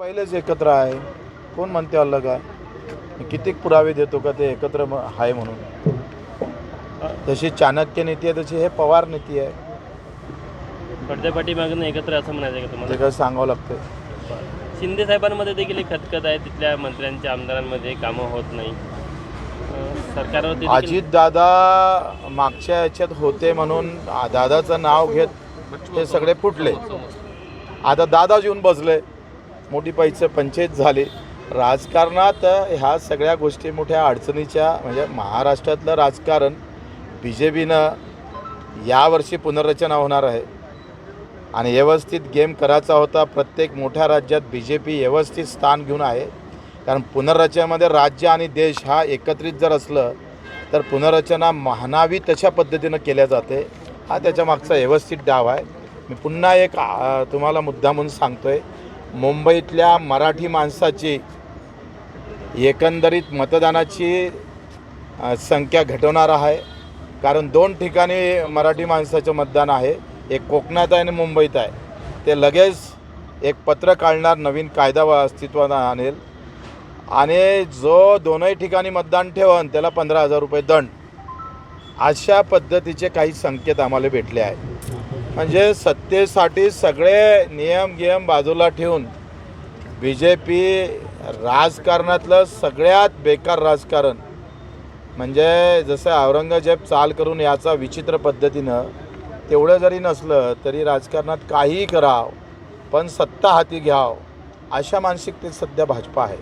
पहिलेच एकत्र आहे. कोण म्हणते अलग आहे? किती पुरावे देतो का ते एकत्र म- आहे म्हणून. जशी चाणक्य नीती आहे तशी हे पवार नीती आहे. पडद्या पाठीमागून एकत्र असं म्हणायचं का ते तुम्हाला काय सांगावं लागतं शिंदे साहेबांमध्ये देखील एक खतखत आहे. तिथल्या मंत्र्यांच्या आमदारांमध्ये कामं होत नाही. सरकारवरती देखील- अजित दादा मागच्या याच्यात होते म्हणून दादाचं नाव घेत हे सगळे फुटले. आता दादाच येऊन बसले. मोठी पैसे पंचायत झाली. राजकारणात ह्या सगळ्या गोष्टी मोठ्या अडचणीच्या म्हणजे महाराष्ट्रातलं राजकारण बी जे पीनं यावर्षी पुनर्रचना होणार आहे. आणि व्यवस्थित गेम करायचा होता. प्रत्येक मोठ्या राज्यात बी जे पी व्यवस्थित स्थान घेऊन आहे. कारण पुनर्रचनेमध्ये राज्य आणि देश हा एकत्रित जर असलं तर पुनर्रचना म्हणावी तशा पद्धतीनं केल्या जाते. हा त्याच्या मागचा व्यवस्थित डाव आहे. मी पुन्हा एक तुम्हाला मुद्दा म्हणून सांगतो आहे मुंबईतल्या मराठी माणसाची एकंदरीत मतदानाची संख्या घटवणार आहे. कारण दोन ठिकाणी मराठी माणसाचं मतदान आहे. एक कोकणात आहे आणि मुंबईत आहे. ते लगेच एक पत्र काढणार नवीन कायदा व अस्तित्वात आणेल. आणि जो दोनही ठिकाणी मतदान ठेवन त्याला पंधरा हजार रुपये दंड. अशा पद्धतीचे काही संकेत आम्हाला भेटले आहेत. म्हणजे सत्तेसाठी सगळे नियम गियम बाजूला ठेवून बी जे पी राजकारणातलं सगळ्यात बेकार राजकारण म्हणजे जसं औरंगजेब चाल करून याचा विचित्र पद्धतीनं तेवढं जरी नसलं तरी राजकारणात काहीही करावं पण सत्ता हाती घ्यावं अशा मानसिकतेत सध्या भाजपा आहे.